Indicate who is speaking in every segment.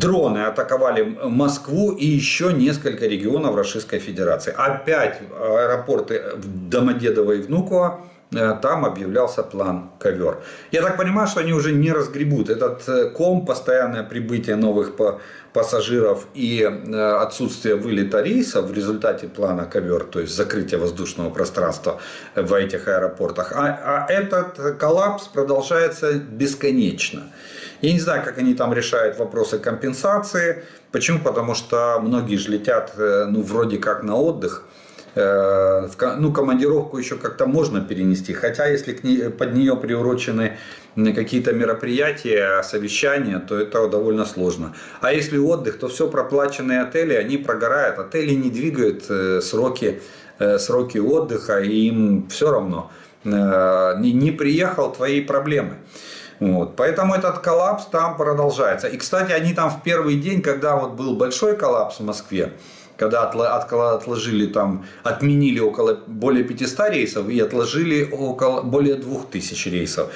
Speaker 1: дроны атаковали Москву и еще несколько регионов Российской Федерации. Опять аэропорты Домодедово и Внуково Э, там объявлялся план ковер. Я так понимаю, что они уже не разгребут этот э, ком, постоянное прибытие новых пассажиров и э, отсутствие вылета рейсов в результате плана ковер, то есть закрытие воздушного пространства в этих аэропортах. А, а этот коллапс продолжается бесконечно. Я не знаю, как они там решают вопросы компенсации. Почему? Потому что многие же летят, ну, вроде как на отдых – Э, ну, командировку еще как-то можно перенести, хотя если под нее приурочены какие-то мероприятия, совещания, то это довольно сложно. А если отдых, то все проплаченные отели, они прогорают, отели не двигают э, сроки, э, сроки отдыха, и им все равно. Не приехал, твои проблемы. Вот. Поэтому этот коллапс там продолжается. И, кстати, они там в первый день, когда вот был большой коллапс в Москве, когда отложили там, отменили около более 500 рейсов и отложили около более 2000 рейсов.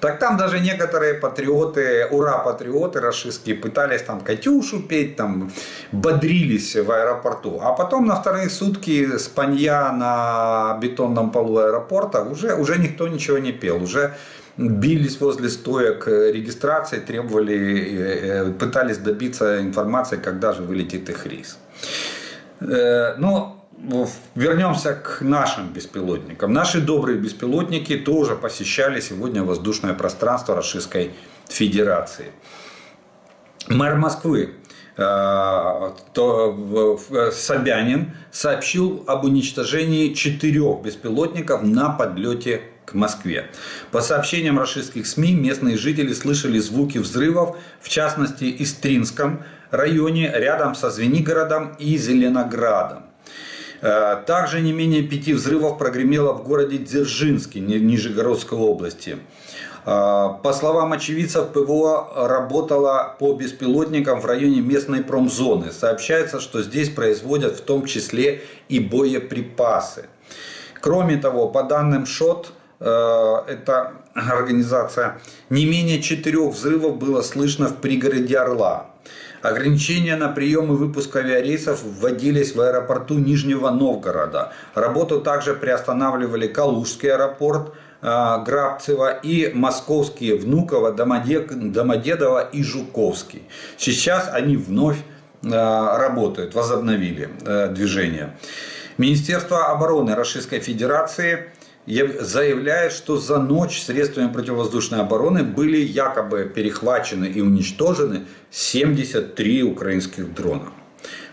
Speaker 1: Так там даже некоторые патриоты, ура, патриоты расистские пытались там Катюшу петь, там бодрились в аэропорту. А потом на вторые сутки спанья на бетонном полу аэропорта уже, уже никто ничего не пел. Уже бились возле стоек регистрации, требовали, э, э, пытались добиться информации, когда же вылетит их рейс. Э, но вернемся к нашим беспилотникам. Наши добрые беспилотники тоже посещали сегодня воздушное пространство Российской Федерации. Мэр Москвы э, Собянин сообщил об уничтожении четырех беспилотников на подлете к Москве. По сообщениям российских СМИ, местные жители слышали звуки взрывов, в частности, Истринском районе, рядом со Звенигородом и Зеленоградом. Э, также не менее пяти взрывов прогремело в городе Дзержинске, Нижегородской области. Э, по словам очевидцев, ПВО работало по беспилотникам в районе местной промзоны. Сообщается, что здесь производят в том числе и боеприпасы. Кроме того, по данным ШОТ, Э, эта организация, не менее четырех взрывов было слышно в пригороде Орла. Ограничения на прием и выпуск авиарейсов вводились в аэропорту Нижнего Новгорода. Работу также приостанавливали Калужский аэропорт, э, Грабцево и московские Внуково, Домодедово и Жуковский. Сейчас они вновь э, работают, возобновили движение. Министерство обороны Российской Федерации заявляет, что за ночь средствами противовоздушной обороны были якобы перехвачены и уничтожены 73 украинских дрона.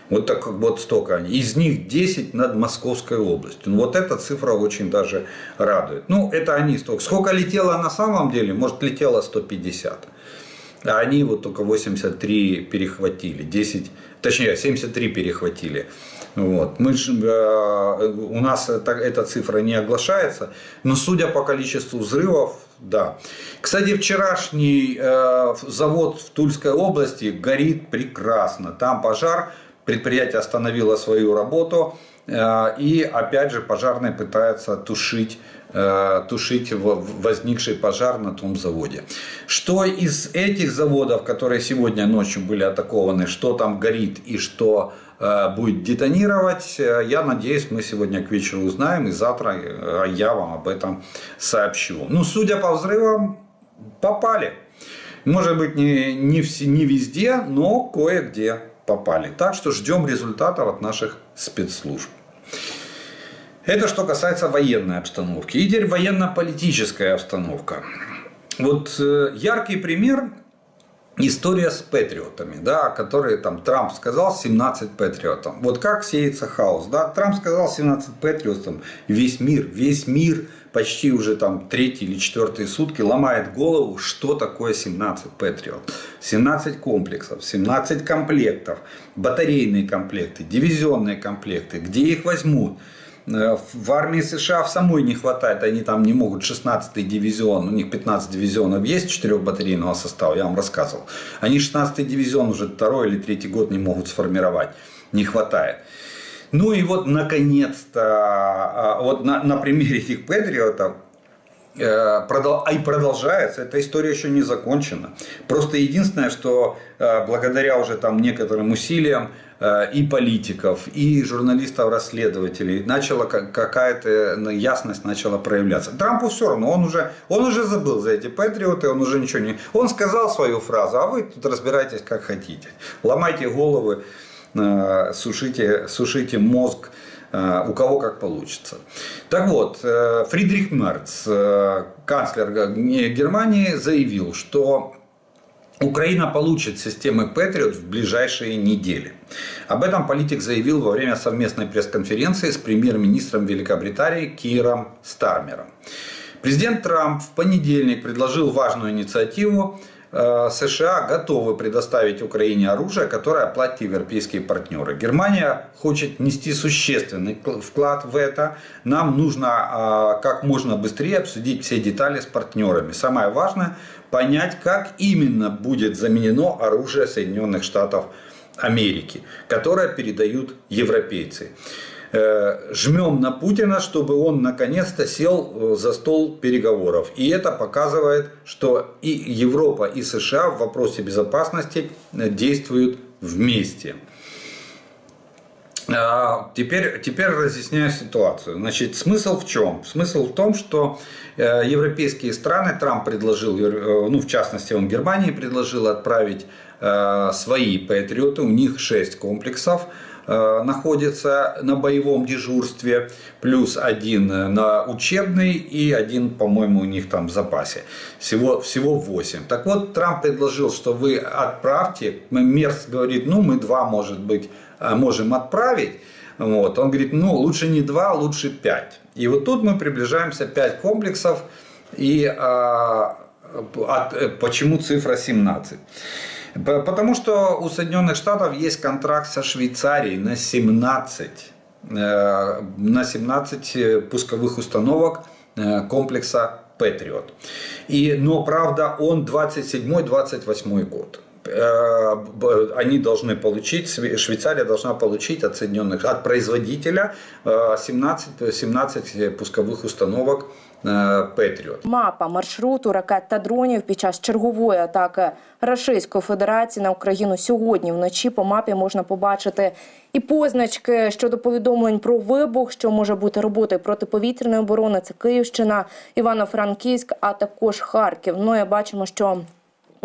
Speaker 1: Вот так вот столько они. Из них 10 над Московской областью. Ну, вот эта цифра очень даже радует. Ну, это они столько. Сколько летело на самом деле? Может, летело 150. А они вот только 83 перехватили. 10, точнее, 73 перехватили. Вот. Мы э, у нас это, эта цифра не оглашается, но судя по количеству взрывов, да. Кстати, вчерашний э, завод в Тульской области горит прекрасно. Там пожар, предприятие остановило свою работу, и опять же пожарные пытаются тушить э, тушить возникший пожар на том заводе. Что из этих заводов, которые сегодня ночью были атакованы, что там горит и что Э, будет детонировать. Э, я надеюсь, мы сегодня к вечеру узнаем, и завтра э, я вам об этом сообщу. Ну, судя по взрывам, попали. Может быть, не, не, не везде, но кое-где попали. Так что ждем результатов от наших спецслужб. Это что касается военной обстановки. И теперь военно-политическая обстановка. Вот яркий пример история с патриотами, да, которые там Трамп сказал 17 патриотам. Вот как сеется хаос, да, Трамп сказал 17 патриотам, весь мир, весь мир почти уже там третьи или четвертые сутки ломает голову, что такое 17 патриот. 17 комплексов, 17 комплектов, батарейные комплекты, дивизионные комплекты, где их возьмут, Э, в армии США в самой не хватает, они там не могут 16-й дивизион, у них 15 дивизионов есть 4 батарейного состава, я вам рассказывал. Они 16-й дивизион уже второй или третий год не могут сформировать, не хватает. Ну и вот наконец-то, а, вот на, на примере этих патриотов, э, а и продолжается, эта история еще не закончена. Просто единственное, что э, благодаря уже там некоторым усилиям э, и политиков, и журналистов-расследователей начала ка- какая-то ну, ясность начала проявляться. Трампу все равно, он уже, он уже забыл за эти патриоты, он уже ничего не... Он сказал свою фразу, а вы тут разбирайтесь как хотите. Ломайте головы, э, сушите, сушите мозг, э, у кого как получится. Так вот, э, Фридрих Мерц, э, канцлер Германии, заявил, что Украина получит системы Patriot в ближайшие недели. Об этом политик заявил во время совместной пресс-конференции с премьер-министром Великобритании Киром Стармером. Президент Трамп в понедельник предложил важную инициативу. Э, США готовы предоставить Украине оружие, которое оплатят европейские партнеры. Германия хочет нести существенный кл- вклад в это. Нам нужно а, как можно быстрее обсудить все детали с партнерами. Самое важное понять, как именно будет заменено оружие Соединенных Штатов Америки, которое передают европейцы. Э, Жмем на Путина, чтобы он наконец-то сел э, за стол переговоров. И это показывает, что и Европа, и США в вопросе безопасности э, действуют вместе. А, Теперь, теперь разъясняю ситуацию. Значит, смысл в чем? Смысл в том, что европейские страны, Трамп предложил, ну в частности он Германии предложил отправить свои патриоты, у них 6 комплексов находится на боевом дежурстве, плюс один на учебный и один, по-моему, у них там в запасе. Всего, всего 8. Так вот, Трамп предложил, что вы отправьте. Мерс говорит, ну мы два, может быть, а, можем отправить. Вот. Он говорит, ну лучше не два, лучше пять. И вот тут мы приближаемся 5 комплексов. И а, от- э, почему цифра 17? Потому что у Соединенных Штатов есть контракт со Швейцарией на 17, э, на 17 э, пусковых установок э, комплекса Patriot. И, но правда он 27-28 год. Э, б- Они должны получить, Шве- Швейцария должна получить от Соединенных, от производителя э, 17, 17 пусковых установок э, Patriot.
Speaker 2: Мапа маршруту ракет та дронів під час чергової атаки Рашистської Федерації на Україну сьогодні вночі по мапі можна побачити і позначки щодо повідомлень про вибух, що може бути роботою протиповітряної оборони. Це Київщина, Івано-Франківськ, а також Харків. Ну і бачимо, що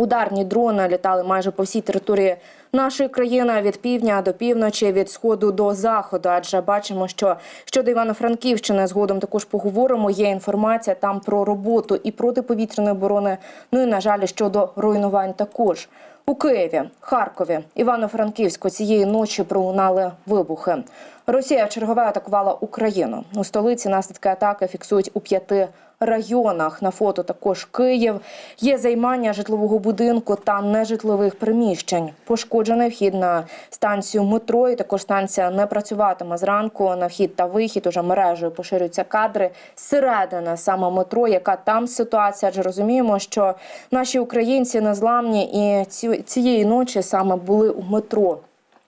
Speaker 2: Ударні дрони літали майже по всій території нашої країни від півдня до півночі, від сходу до заходу. Адже бачимо, що щодо Івано-Франківщини згодом також поговоримо. Є інформація там про роботу і протиповітряної оборони. Ну і на жаль, щодо руйнувань також. У Києві, Харкові, Івано-Франківську цієї ночі пролунали вибухи. Росія чергове атакувала Україну. У столиці наслідки атаки фіксують у п'яти районах. На фото також Київ. Є займання житлового будинку та нежитлових приміщень. Пошкоджений вхід на станцію метро. І також станція не працюватиме зранку. На вхід та вихід уже мережею поширюються кадри зсередини саме метро. Яка там ситуація? Адже розуміємо, що наші українці незламні і ці- цієї ночі саме були у метро.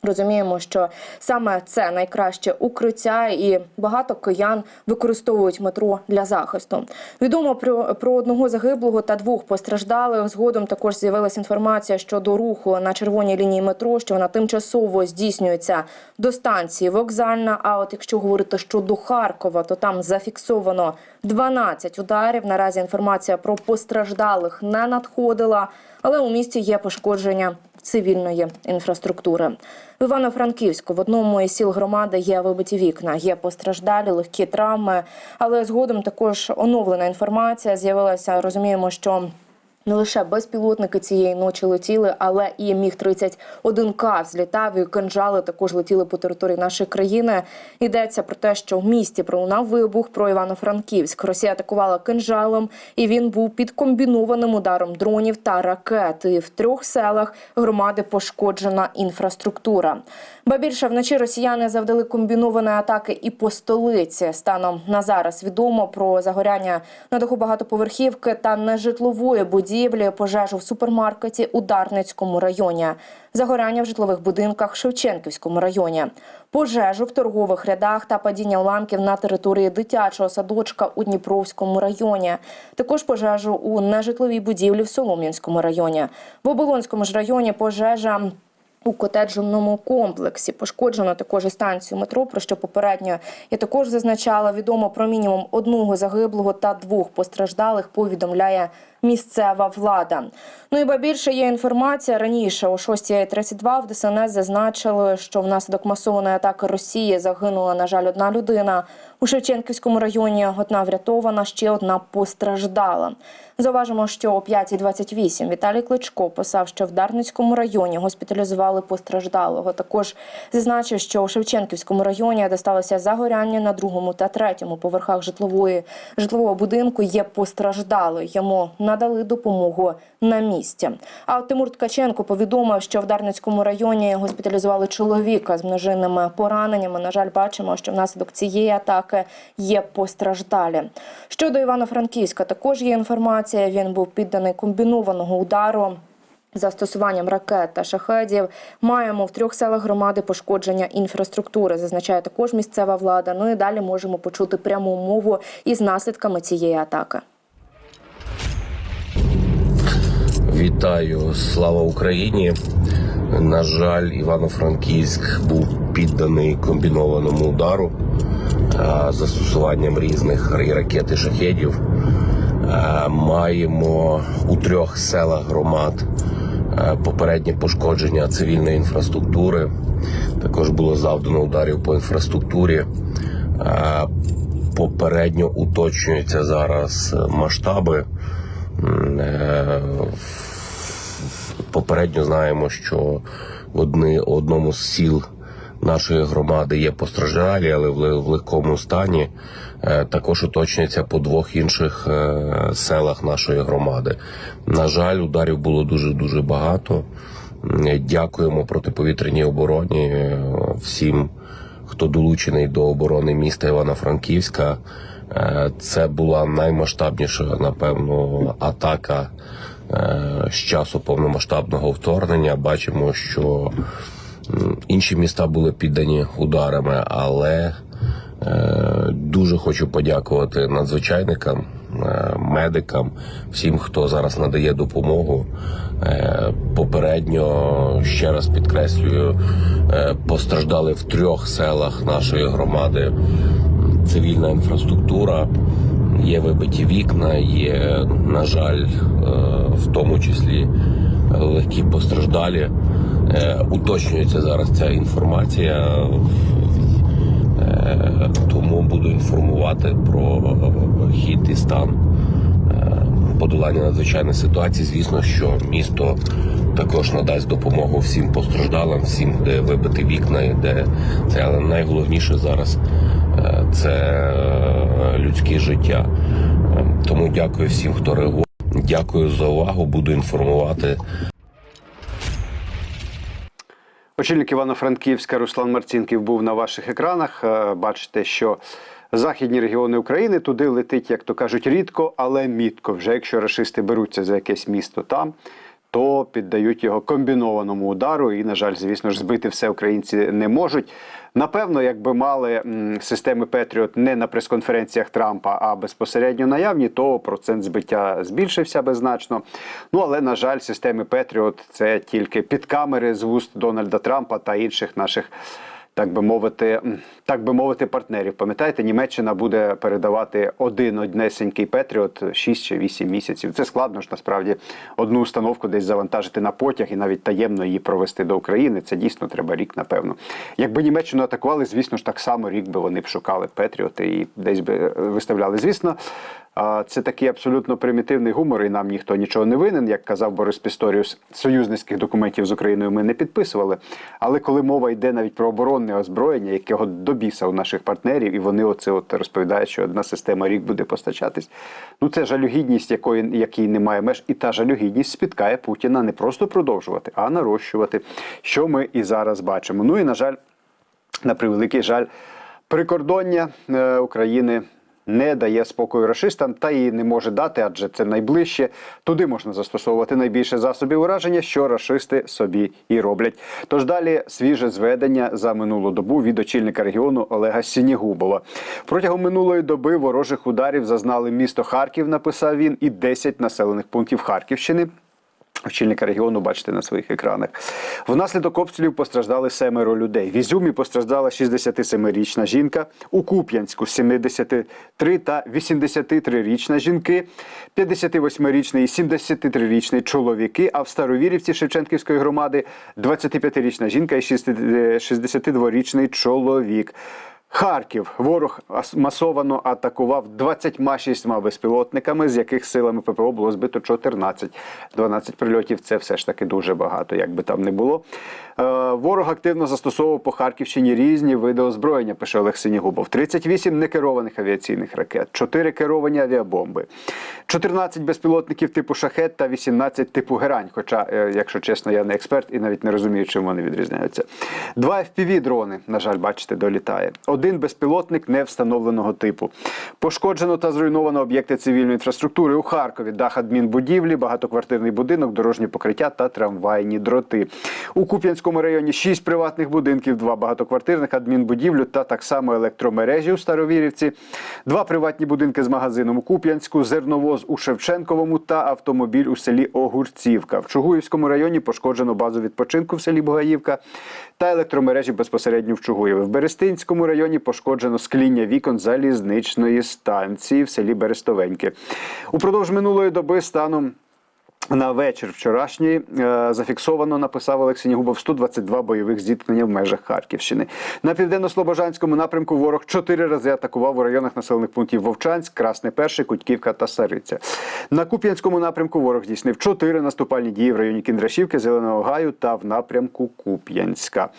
Speaker 2: Розуміємо, що саме це найкраще укриття, і багато киян використовують метро для захисту. Відомо про, про одного загиблого та двох постраждалих. Згодом також з'явилася інформація щодо руху на червоній лінії метро, що вона тимчасово здійснюється до станції вокзальна. А от якщо говорити щодо Харкова, то там зафіксовано 12 ударів. Наразі інформація про постраждалих не надходила, але у місті є пошкодження цивільної інфраструктури. В Івано-Франківську в одному із сіл громади є вибиті вікна, є постраждалі, легкі травми. Але згодом також оновлена інформація з'явилася. Розуміємо, що не лише безпілотники цієї ночі летіли, але і міг 31 к взлітав і кинжали також летіли по території нашої країни. Йдеться про те, що в місті пролунав вибух про Івано-Франківськ. Росія атакувала кинжалом, і він був під комбінованим ударом дронів та ракет. І в трьох селах громади пошкоджена інфраструктура. Ба більше вночі росіяни завдали комбінованої атаки і по столиці. Станом на зараз відомо про загоряння на даху багатоповерхівки та нежитлової будівлі будівлі, пожежу в супермаркеті у Дарницькому районі, загоряння в житлових будинках Шевченківському районі, пожежу в торгових рядах та падіння уламків на території дитячого садочка у Дніпровському районі. Також пожежу у нежитловій будівлі в Солом'янському районі. В Оболонському ж районі пожежа у котеджному комплексі пошкоджено також і станцію метро, про що попередньо я також зазначала. Відомо про мінімум одного загиблого та двох постраждалих. Повідомляє місцева влада. Ну і ба більше є інформація раніше о 6.32 в ДСНС зазначили, що внаслідок масованої атаки Росії загинула, на жаль, одна людина. У Шевченківському районі одна врятована, ще одна постраждала. Зауважимо, що о 5.28 Віталій Кличко писав, що в Дарницькому районі госпіталізували постраждалого. Також зазначив, що у Шевченківському районі, де сталося загоряння на другому та третьому поверхах житлової житлового будинку, є постраждалий. Йому надали допомогу на місці. А Тимур Ткаченко повідомив, що в Дарницькому районі госпіталізували чоловіка з множинними пораненнями. На жаль, бачимо, що внаслідок цієї атаки є постраждалі. Щодо Івано-Франківська, також є інформація. Він був підданий комбінованого удару. Застосуванням ракет та шахедів маємо в трьох селах громади пошкодження інфраструктури, зазначає також місцева влада. Ну і далі можемо почути пряму мову із наслідками цієї атаки.
Speaker 3: Вітаю, слава Україні. На жаль, Івано-Франківськ був підданий комбінованому удару е, застосуванням різних ракет і шахедів. Е, Маємо у трьох селах громад е, попереднє пошкодження цивільної інфраструктури. Також було завдано ударів по інфраструктурі. Е, Попередньо уточнюються зараз е, масштаби. Попередньо знаємо, що в одни, одному з сіл нашої громади є постраждалі, але в, в легкому стані. Е, Також уточнюється по двох інших е, селах нашої громади. На жаль, ударів було дуже дуже багато. Дякуємо протиповітряній обороні е, всім, хто долучений до оборони міста Івано-Франківська. Це була наймасштабніша, напевно, атака з часу повномасштабного вторгнення. Бачимо, що інші міста були піддані ударами, але е, дуже хочу подякувати надзвичайникам, е, медикам, всім, хто зараз надає допомогу. Е, Попередньо ще раз підкреслюю, е, постраждали в трьох селах нашої громади цивільна інфраструктура, є вибиті вікна, є, на жаль, е, в тому числі легкі постраждалі. Е, Уточнюється зараз ця інформація, Е, тому буду інформувати про хід і стан е, подолання надзвичайної ситуації. Звісно, що місто також надасть допомогу всім постраждалим, всім, де вибити вікна, де це але найголовніше зараз е, це е, людське життя. Е, Тому дякую всім, хто реагує. Дякую за увагу. Буду інформувати.
Speaker 4: Очільник Івано-Франківська Руслан Марцінків був на ваших екранах. Е, Бачите, що західні регіони України туди летить, як то кажуть, рідко, але мітко. Вже якщо рашисти беруться за якесь місто там, то піддають його комбінованому удару. І, на жаль, звісно ж, збити все українці не можуть. Напевно, якби мали системи Петріот не на прес-конференціях Трампа, а безпосередньо наявні, то процент збиття збільшився би значно. Ну але на жаль, системи Петріот це тільки під камери з вуст Дональда Трампа та інших наших. Так би мовити, так би мовити, партнерів. Пам'ятаєте, Німеччина буде передавати один однесенький Петріот 6 чи 8 місяців. Це складно ж насправді одну установку десь завантажити на потяг і навіть таємно її провести до України. Це дійсно треба рік, напевно. Якби Німеччину атакували, звісно ж, так само рік би вони б шукали Петріоти і десь би е, виставляли. Звісно, Це такий абсолютно примітивний гумор, і нам ніхто нічого не винен. Як казав Борис Пісторіус, союзницьких документів з Україною ми не підписували. Але коли мова йде навіть про оборонне озброєння, якого до біса у наших партнерів, і вони оце от розповідають, що одна система рік буде постачатись. Ну це жалюгідність, якої якій немає меж, і та жалюгідність спіткає Путіна не просто продовжувати, а нарощувати, що ми і зараз бачимо. Ну і на жаль, на превеликий жаль, прикордоння е, України не дає спокою рашистам та і не може дати, адже це найближче. Туди можна застосовувати найбільше засобів ураження, що рашисти собі і роблять. Тож далі свіже зведення за минулу добу від очільника регіону Олега Сінігубова. Протягом минулої доби ворожих ударів зазнали місто Харків. Написав він, і 10 населених пунктів Харківщини. Очільника регіону бачите на своїх екранах. Внаслідок обстрілів постраждали семеро людей. В Ізюмі постраждала 67-річна жінка, у Куп'янську 73 та 83-річна жінки, 58-річний і 73-річний чоловіки. А в Старовірівці Шевченківської громади 25-річна жінка і 62-річний чоловік. Харків ворог масовано атакував 26 безпілотниками, з яких силами ППО було збито 14. 12 прильотів це все ж таки дуже багато, як би там не було. Е, ворог активно застосовував по Харківщині різні види озброєння, пише Олег Синігубов. 38 некерованих авіаційних ракет, 4 керовані авіабомби, 14 безпілотників типу шахет та 18 типу герань. Хоча, е, якщо чесно, я не експерт і навіть не розумію, чим вони відрізняються. Два fpv дрони, на жаль, бачите, долітає. Один безпілотник невстановленого типу. Пошкоджено та зруйновано об'єкти цивільної інфраструктури у Харкові, дах адмінбудівлі, багатоквартирний будинок, дорожнє покриття та трамвайні дроти. У Куп'янському районі шість приватних будинків, два багатоквартирних адмінбудівлю та так само електромережі у Старовірівці, два приватні будинки з магазином у Куп'янську, зерновоз у Шевченковому та автомобіль у селі Огурцівка. В Чугуївському районі пошкоджено базу відпочинку в селі Бугаївка та електромережі безпосередньо в Чугуєві. В Берестинському районі пошкоджено скління вікон залізничної станції в селі Берестовеньке. Упродовж минулої доби станом на вечір вчорашній е, зафіксовано, написав Олексій Нігубов, 122 бойових зіткнення в межах Харківщини. На південно-слобожанському напрямку ворог чотири рази атакував у районах населених пунктів Вовчанськ, Красне Перше, Кутьківка та Сариця. На Куп'янському напрямку ворог здійснив чотири наступальні дії в районі Кіндрашівки, Зеленого Гаю та в напрямку Куп'янська.